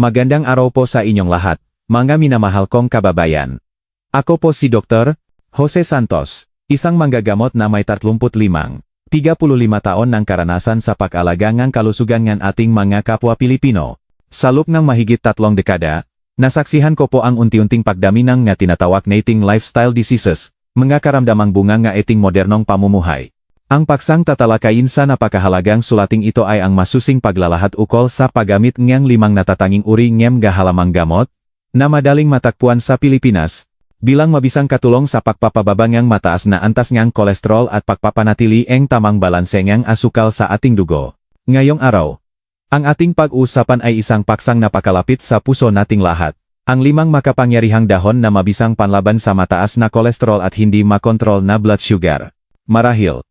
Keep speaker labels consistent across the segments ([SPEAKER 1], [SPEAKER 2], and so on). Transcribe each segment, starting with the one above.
[SPEAKER 1] Magandang araw po sa inyong lahat, mga minamahal kong kababayan. Ako po si Dr. Jose Santos, isang manggagamot na may 35, 35 taon ng karanasan sa pag-alaga ng kalusugan ng ating mga kapwa Pilipino. Sa loob ng mahigit tatlong dekada, nasaksihan ko po ang unti-unting pagdami ng nga tinatawag nating lifestyle diseases, mga karamdamang bunga nga eting modernong pamumuhay. Ang paksang tatalakayin sa napakahalagang sulating ito ay ang masusing paglalahat ukol sa paggamit ngang limang natatanging uri ngem gahalamang gamot, na madaling matakpuan sa Pilipinas, bilang mabisang katulong sa pagpapababa ngang mataas na antas ngang kolesterol at pagpapanatili ang tamang balanse ngang asukal sa ating dugo. Ngayong araw, ang ating pag-uusapan ay isang paksang napakalapit sa puso nating lahat. Ang limang makapangyarihang dahon na mabisang panlaban sa mataas na kolesterol at hindi makontrol na blood sugar. Marahil.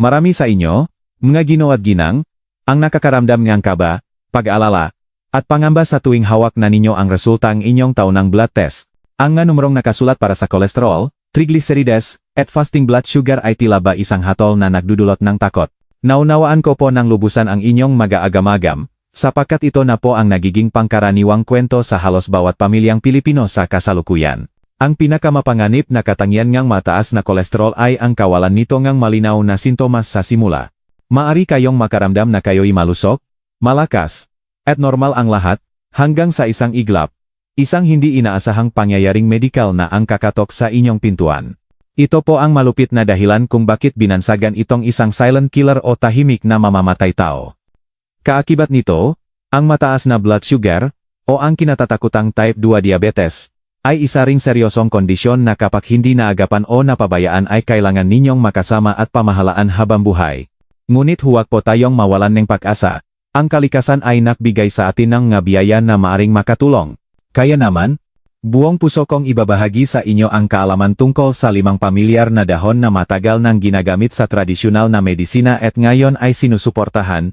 [SPEAKER 1] Marami sa inyo, mga ginoo at ginang, ang nakakaramdam ngang kaba, pag-alala, at pangamba sa tuwing hawak na ninyo ang resulta ng inyong taunang blood test. Ang nga numrong nakasulat para sa kolesterol, triglycerides, at fasting blood sugar ay tila ba isang hatol na nagdudulot ng takot. Naunawaan ko po ng lubusan ang inyong mag-aagam-agam, sapagkat ito na po ang nagiging pangkaraniwang kwento sa halos bawat pamilyang Pilipino sa kasalukuyan. Ang pinakamapanganib na katangian ngang mataas na kolesterol ay ang kawalan nito ngang malinaw na sintomas sa simula. Maari kayong makaramdam na kayo'y malusok, malakas, at normal ang lahat, hanggang sa isang iglap, isang hindi inaasahang pangyayaring medikal na ang kakatok sa inyong pintuan. Ito po ang malupit na dahilan kung bakit binansagan itong isang silent killer o tahimik na mamamatay tao. Kaakibat nito, ang mataas na blood sugar, o ang kinatatakutang type 2 diabetes, ay isa ring seryosong kondisyon na kapag hindi naagapan o napabayaan ay kailangan ninyong makasama at pamahalaan habang buhay. Ngunit huwag po tayong mawalan ng pag-asa. Ang kalikasan ay nakbigay sa atin ng nga na maaring makatulong. Kaya naman, buong puso kong ibabahagi sa inyo ang kaalaman tungkol sa limang pamilyar na dahon na matagal nang ginagamit sa tradisyonal na medisina at ngayon ay sinusuportahan,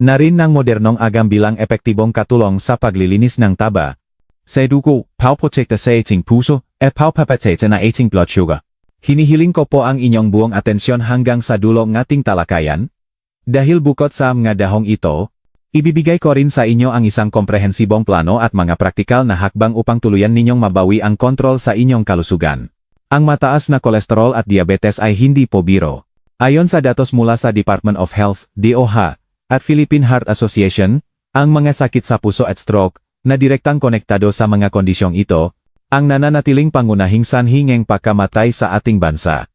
[SPEAKER 1] na rin ng modernong agam bilang epektibong katulong sa paglilinis ng taba, sa dugo, pau-protekta sa ating puso, at pau-papatete na ating blood sugar. Hinihiling ko po ang inyong buong atensyon hanggang sa dulo ng ating talakayan. Dahil bukod sa mga dahong ito, ibibigay ko rin sa inyo ang isang komprehensibong plano at mga praktikal na hakbang upang tuluyan ninyong mabawi ang kontrol sa inyong kalusugan. Ang mataas na kolesterol at diabetes ay hindi po biro. Ayon sa datos mula sa Department of Health, DOH, at Philippine Heart Association, ang mga sakit sa puso at stroke, na direktang konektado sa mga kondisyong ito, ang nananatiling pangunahing sanhi ng pagkamatay sa ating bansa.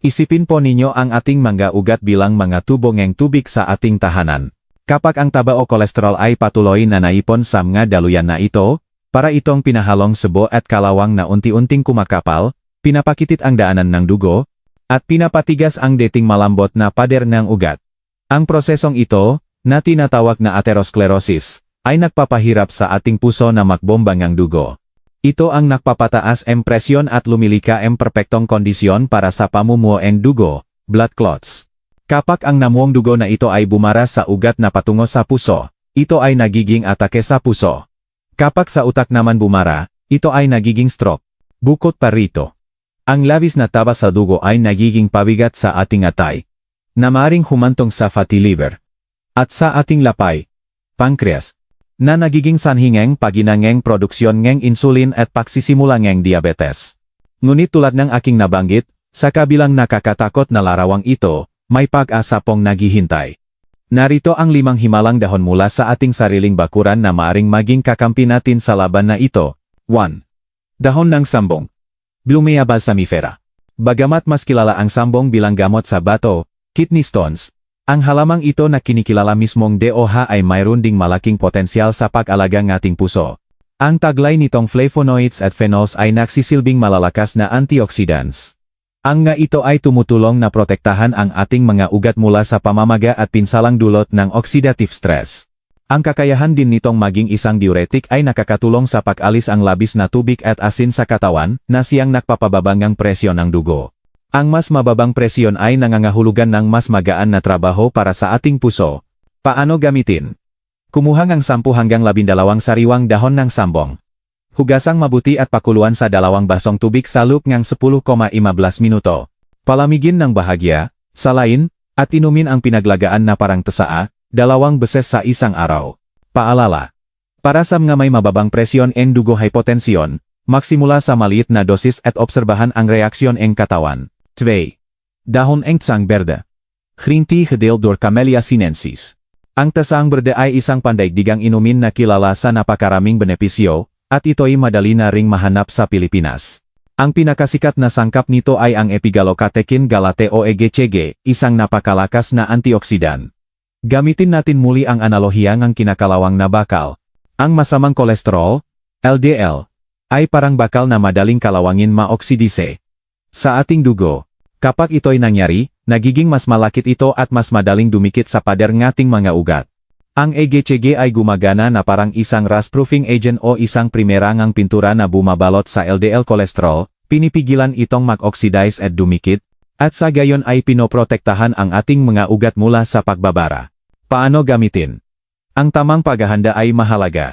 [SPEAKER 1] Isipin po ninyo ang ating mga ugat bilang mga tubo ng tubig sa ating tahanan. Kapag ang taba o kolesterol ay patuloy na naipon sa mga daluyan na ito, para itong pinahalong sebo at kalawang na unti-unting kumakapal, pinapakitit ang daanan ng dugo, at pinapatigas ang dating malambot na pader ng ugat. Ang prosesong ito, na tinatawag na atherosclerosis, ay nagpapahirap sa ating puso na makbomba ng dugo. Ito ang nagpapataas ang presyon at lumilika ang perpektong kondisyon para sa pamumuo ng dugo, blood clots. Kapag ang namuong dugo na ito ay bumara sa ugat na patungo sa puso, ito ay nagiging atake sa puso. Kapag sa utak naman bumara, ito ay nagiging stroke. Bukod pa rito, ang labis na taba sa dugo ay nagiging pabigat sa ating atay, na maring humantong sa fatty liver, at sa ating lapay, pancreas, na nagiging sanhingeng paginangeng produksyon ng insulin at pagsisimula ng diabetes. Ngunit tulad ng aking nabanggit, sa kabilang nakakatakot na larawang ito, may pag-asa pong naghihintay. Narito ang limang himalang dahon mula sa ating sariling bakuran na maaring maging kakampi natin sa laban na ito. 1. Dahon ng sambong. Blumea balsamifera. Bagamat mas kilala ang sambong bilang gamot sa bato, kidney stones, ang halamang ito na kinikilala mismong DOH ay mayroon ding malaking potensyal sa pag-alaga ng ating puso. Ang taglay nitong flavonoids at phenols ay nagsisilbing malalakas na antioxidants. Ang nga ito ay tumutulong na protektahan ang ating mga ugat mula sa pamamaga at pinsalang dulot ng oxidative stress. Ang kakayahan din nitong maging isang diuretic ay nakakatulong sa pag-alis ang labis na tubig at asin sa katawan na siyang nakpapababangang presyon ng dugo. Ang mas mababang presyon ay nangangahulugan ng mas magaan na trabaho para sa ating puso. Paano gamitin? Kumuha ng 10 hanggang 12 sariwang dahon ng sambong. Hugasang mabuti at pakuluan sa dalawang basong tubig sa loop ng 10,15 minuto. Palamigin ng bahagya, salain, at inumin ang pinaglagaan na parang tasaa, dalawang beses sa isang araw. Paalala. Para sa mga may mababang presyon en dugo hypotension, maksimula sa maliit na dosis at obserbahan ang reaksyon eng katawan. 2. Dahon eng tsang berde. Green tea gedeeld door Camellia sinensis. Ang tasang berde ay isang pandaigdigang inumin na kilala sa napakaraming benepisyo, at ito'y madali na ring mahanap sa Pilipinas. Ang pinakasikat na sangkap nito ay ang Epigalocatekin galate o EGCG, isang napakalakas na antioksidan. Gamitin natin muli ang analohiya ng kinakalawang na bakal. Ang masamang kolesterol, LDL, ay parang bakal na madaling kalawangin maoksidise. Sa ating dugo, kapag ito'y nangyari, nagiging mas malakit ito at mas madaling dumikit sa pader ngating mga ugat. Ang EGCG ay gumagana na parang isang rust-proofing agent o isang primerangang pintura na bumabalot sa LDL cholesterol, pinipigilan itong mag-oxidize at dumikit, at sa gayon ay pinoprotektahan ang ating mga ugat mula sa pagbabara. Paano gamitin? Ang tamang paghahanda ay mahalaga.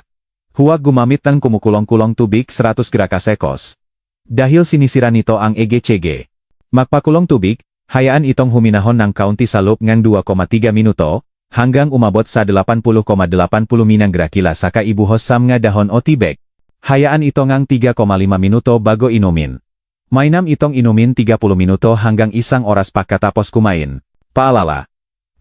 [SPEAKER 1] Huwag gumamit ng kumukulong-kulong tubig 100 grakasekos. Dahil sinisira nito ang EGCG. Magpakulong tubig, hayaan itong huminahon ng kaunti sa loob ng 2,3 minuto, hanggang umabot sa 80,80 minang grakila saka ibuhos sa mga dahon o tibek. Hayaan ito ngang 3,5 minuto bago inumin. Mainam itong inumin 30 minuto hanggang isang oras pagkatapos kumain. Paalala.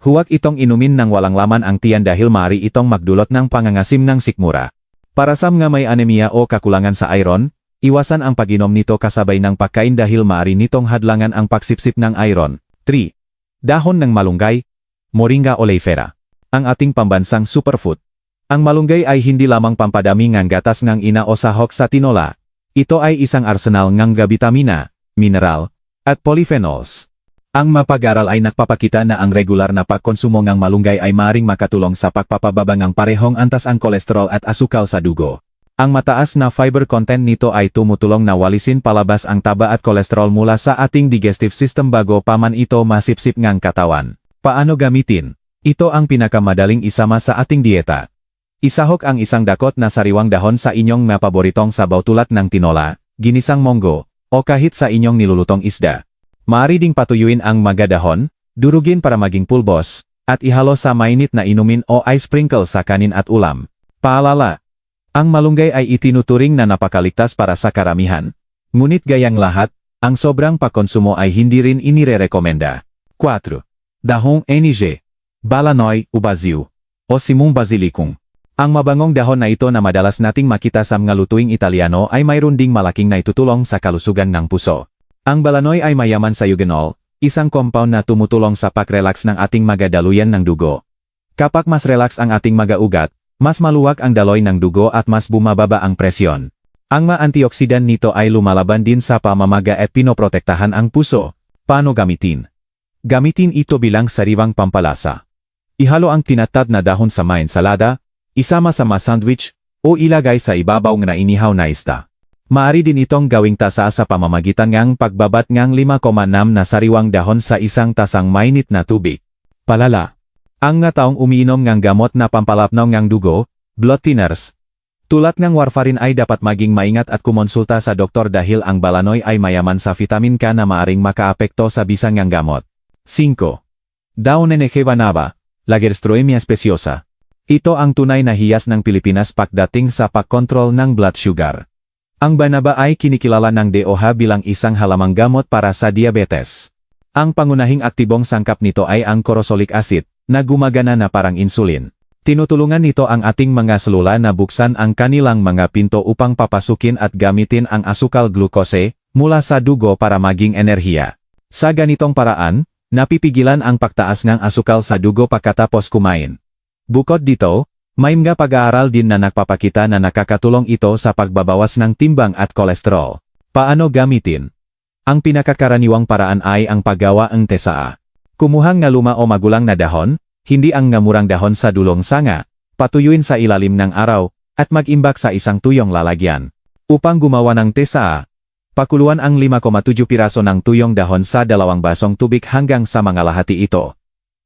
[SPEAKER 1] Huwag itong inumin ng walang laman ang tiyan dahil mari itong magdulot ng pangangasim ng sikmura. Para sa mga may anemia o kakulangan sa iron, iwasan ang pag-inom nito kasabay ng pagkain dahil maari nitong hadlangan ang pagsipsip ng iron. 3. Dahon ng malunggay, Moringa oleifera. Ang ating pambansang superfood. Ang malunggay ay hindi lamang pampadami ng gatas ng ina o sahok sa tinola. Ito ay isang arsenal ng gabitamina, mineral, at polyphenols. Ang mapag-aral ay nagpapakita na ang regular na pagkonsumo ng malunggay ay maring makatulong sa pagpapababa ng parehong antas ang kolesterol at asukal sa dugo. Ang mataas na fiber content nito ay tumutulong na walisin palabas ang taba at kolesterol mula sa ating digestive system bago pa man ito masipsip ng katawan. Paano gamitin? Ito ang pinakamadaling isama sa ating dieta. Isahok ang isang dakot na sariwang dahon sa inyong mapaboritong sabaw tulad ng tinola, ginisang monggo, o kahit sa inyong nilulutong isda. Maaari ding patuyuin ang magadahon, durugin para maging pulbos, at ihalo sa mainit na inumin o ice sprinkle sa kanin at ulam. Paalala, ang malunggay ay itinuturing na napakaligtas para sa karamihan. Ngunit gayang lahat, ang sobrang pagkonsumo ay hindi rin inire-rekomenda. 4. Dahong enige, balanoy, ubaziw, o simung basilicum. Ang mabangong dahon na ito na madalas nating makita sa mga lutuing Italiano ay mayroon ding malaking naitutulong sa kalusugan ng puso. Ang balanoy ay mayaman sa eugenol, isang compound na tumutulong sa pag-relax ng ating magadaluyan ng dugo. Kapag mas relax ang ating magaugat, mas maluwag ang daloy ng dugo at mas bumababa ang presyon. Ang ma-antioksidan nito ay lumalaban din sa pamamaga at pinoprotektahan ang puso. Paano gamitin? Gamitin ito bilang sariwang pampalasa. Ihalo ang tinatad na dahon sa may ensalada, isama sa mga sandwich, o ilagay sa ibabaw ng nainihaw na isda. Maari din itong gawing tasa sa pamamagitan ng pagbabat ng 5,6 na sariwang dahon sa isang tasang mainit na tubig. Palala. Ang nga taong umiinom ng gamot na pampalapnaw ng dugo, blood thinners. Tulad ng warfarin ay dapat maging maingat at kumonsulta sa doktor dahil ang balanoy ay mayaman sa vitamin K na maaring makaapekto sa bisang ng gamot. 5. Daon NG Banaba, Lagerstroemia speciosa. Ito ang tunay na hiyas ng Pilipinas pagdating sa pagkontrol ng blood sugar. Ang banaba ay kinikilala ng DOH bilang isang halamang gamot para sa diabetes. Ang pangunahing aktibong sangkap nito ay ang corosolic acid, na gumagana na parang insulin. Tinutulungan nito ang ating mga selula na buksan ang kanilang mga pinto upang papasukin at gamitin ang asukal glukose mula sa dugo para maging enerhiya. Sa ganitong paraan, napipigilan ang pagtaas ng asukal sa dugo pagkatapos kumain. Bukod dito, may mga pag-aaral din na nagpapakita na nakakatulong ito sa pagbabawas ng timbang at kolesterol. Paano gamitin? Ang pinakakaraniwang paraan ay ang paggawa ng tesaa. Kumuhang nga luma o magulang na dahon, hindi ang ngamurang dahon sa dulong sanga, patuyuin sa ilalim ng araw, at mag-imbak sa isang tuyong lalagyan. Upang gumawa ng tesaa, pakuluan ang 5,7 piraso ng tuyong dahon sa dalawang basong tubig hanggang sa mga lahati ito.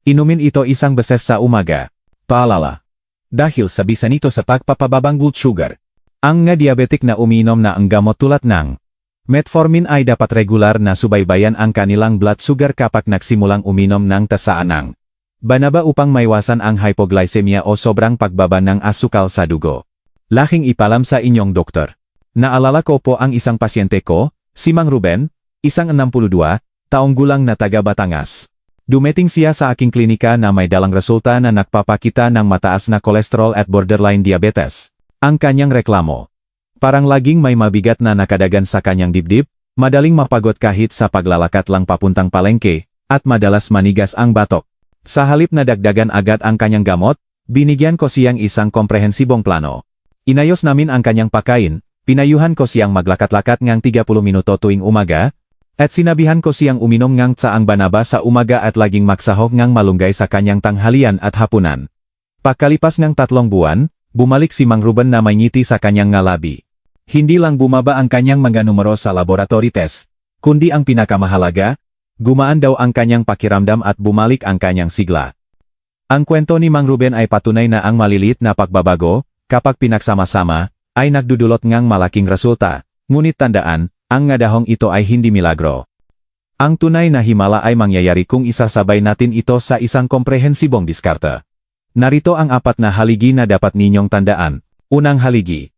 [SPEAKER 1] Inumin ito isang beses sa umaga. Paalala. Dahil sa bisa nito sa pagpapababang blood sugar, ang nga diabetic na uminom na ang gamot tulad ng metformin ay dapat regular na subaybayan ang kanilang blood sugar kapag nagsimulang uminom ng tasaan ng banaba upang maiwasan ang hypoglycemia o sobrang pagbaba ng asukal sa dugo. Laking ipalam sa inyong doktor. Naalala ko po ang isang pasyente ko, si Mang Ruben, isang 62, taong gulang na taga Batangas. Dumeting siya sa aking klinika na may dalang resulta na nagpapakita ng mataas na kolesterol at borderline diabetes. Ang kanyang reklamo. Parang laging may mabigat na nakadagan sa kanyang dibdib, madaling mapagod kahit sa paglalakad lang papuntang palengke, at madalas manigas ang batok. Sa halip na dagdagan agad ang kanyang gamot, binigyan ko siyang isang komprehensibong plano. Inayos namin ang kanyang pakain, pinayuhan ko siyang maglakat-lakat ngang 30 minuto tuwing umaga, at sinabihan ko siyang uminom ngang tsaang banaba sa umaga at laging magsahog ngang malunggay sa kanyang tanghalian at hapunan. Pagkalipas ng tatlong buwan, bumalik si Mang Ruben na may ngiti sa kanyang ngalabi. Hindi lang bumaba ang kanyang mga numero sa laboratory test, kundi ang pinakamahalaga, gumaan daw ang kanyang pakiramdam at bumalik ang kanyang sigla. Ang kwento ni Mang Ruben ay patunay na ang maliliit na pagbabago, kapag pinagsama-sama, ay nagdudulot ngang malaking resulta, ngunit tandaan, ang ngadahong ito ay hindi milagro. Ang tunay na himala ay mangyayari kung isasabay natin ito sa isang komprehensibong diskarte. Narito ang apat na haligi na dapat ninyong tandaan. Unang haligi.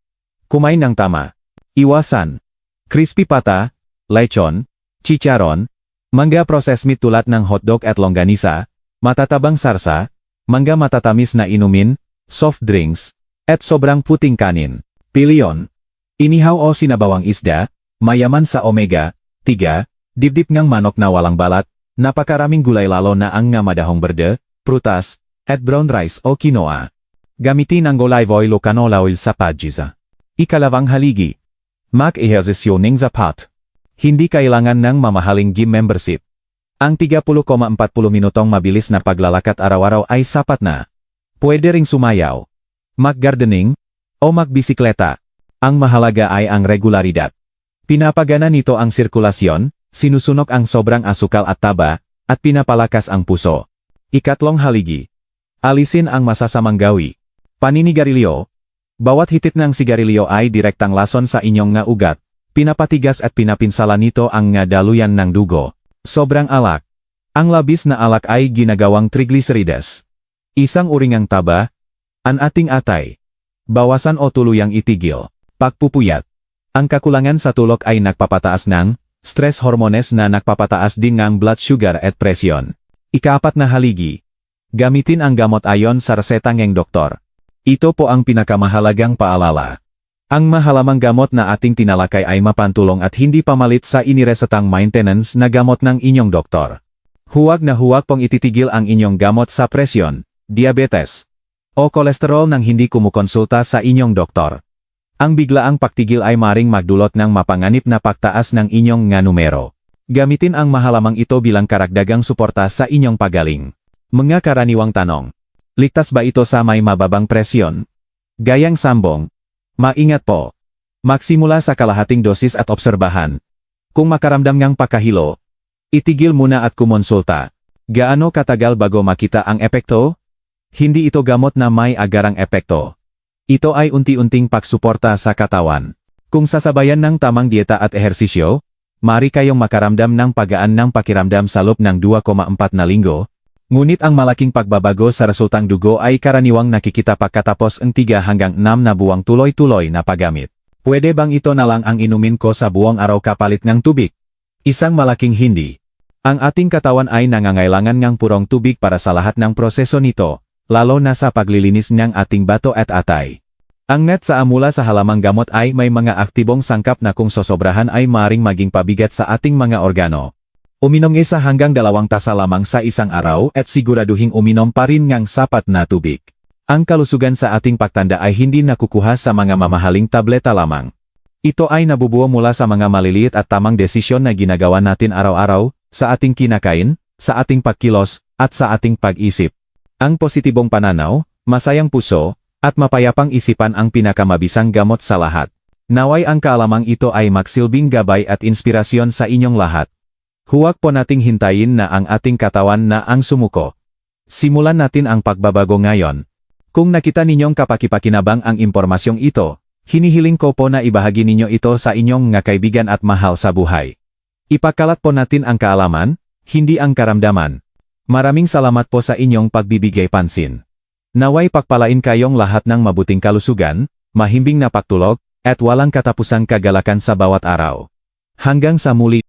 [SPEAKER 1] Kumain ng tama. Iwasan. Crispy pata, lechon, chicharon, mangga processed meat tulad ng hotdog at longganisa, matatabang sarsa, mangga matatamis na inumin, soft drinks, at sobrang puting kanin. Pilion. Inihaw o sinabawang isda, mayaman sa omega, 3, dibdib ngang manok na walang balat, napakaraming gulay lalo na ang nga madahong berde, prutas, at brown rice o quinoa. Gamitin ang gulay oil o canola oil sa paggiza. Ikalawang haligi. Mag-ehersisyo ng zapat. Hindi kailangan ng mamahaling gym membership. Ang 30,40 minutong mabilis na paglalakad araw-araw ay sapat na. Pwede ring sumayaw, mag-gardening, o magbisikleta. Ang mahalaga ay ang regularidad. Pinapagana nito ang sirkulasyon, sinusunok ang sobrang asukal at taba, at pinapalakas ang puso. Ikatlong haligi. Alisin ang masasamang gawi. Paninigarilyo. Bawat hitit ng sigarilyo ay direktang lason sa inyong nga ugat, pinapatigas at pinapinsala nito ang nga daluyan ng dugo. Sobrang alak. Ang labis na alak ay ginagawang triglycerides. Isang uringang taba, ang ating atay. Bawasan o tuluyang itigil. Pagpupuyat. Ang kakulangan sa tulog ay nagpapataas ng stress hormones na nagpapataas din ng blood sugar at presyon. Ikaapat na haligi. Gamitin ang gamot ayon sa reseta ng doktor. Ito po ang pinakamahalagang paalala. Ang mahalamang gamot na ating tinalakay ay mapantulong at hindi pamalit sa iniresetang maintenance na gamot ng inyong doktor. Huwag na huwag pong ititigil ang inyong gamot sa presyon, diabetes, o kolesterol nang hindi kumukonsulta sa inyong doktor. Ang biglaang pagtigil ay maring magdulot ng mapanganib na pagtaas ng inyong nga numero. Gamitin ang mahalamang ito bilang karagdagang suporta sa inyong pagaling. Mga karaniwang tanong. Ligtas ba ito sa may mababang presyon? Gayang sambong. Maingat po. Magsimula sa kalahating dosis at obserbahan. Kung makaramdam ngang pakahilo, itigil muna at kumonsulta. Gaano katagal bago makita ang epekto? Hindi ito gamot na may agarang epekto. Ito ay unti-unting pagsuporta sa katawan. Kung sasabayan ng tamang dieta at ehersisyo, mari kayong makaramdam ng pagaan ng pakiramdam sa loob ng 2,4 na linggo, ngunit ang malaking pagbabago sa resultang dugo ay karaniwang nakikita pagkatapos ng 3 hanggang 6 na buwang tuloy-tuloy na paggamit. Pwede bang ito na lang ang inumin ko sa buong araw kapalit ng tubig? Isang malaking hindi. Ang ating katawan ay nangangailangan ng purong tubig para sa lahat ng proseso nito, lalo na sa paglilinis ng ating bato at atay. Ang net sa amula sa halamang gamot ay may mga aktibong sangkap na kung sosobrahan ay maring maging pabigat sa ating mga organo. Uminom isa hanggang dalawang tasa lamang sa isang araw at siguraduhing uminom pa rin ngang sapat na tubig. Ang kalusugan sa ating pagtanda ay hindi nakukuha sa mga mamahaling tableta lamang. Ito ay nabubuo mula sa mga maliliit at tamang desisyon na ginagawa natin araw-araw, sa ating kinakain, sa ating pagkilos, at sa ating pag-isip. Ang positibong pananaw, masayang puso, at mapayapang isipan ang pinakamabisang gamot sa lahat. Naway ang kaalamang ito ay magsilbing gabay at inspirasyon sa inyong lahat. Huwag po nating hintayin na ang ating katawan na ang sumuko. Simulan natin ang pagbabago ngayon. Kung nakita ninyong kapakipakinabang ang impormasyong ito, hinihiling ko po na ibahagi ninyo ito sa inyong nga kaibigan at mahal sa buhay. Ipakalat po natin ang kaalaman, hindi ang karamdaman. Maraming salamat po sa inyong pagbibigay pansin. Naway pagpalain kayong lahat ng mabuting kalusugan, mahimbing na pagtulog, at walang katapusang kagalakan sa bawat araw. Hanggang sa muli,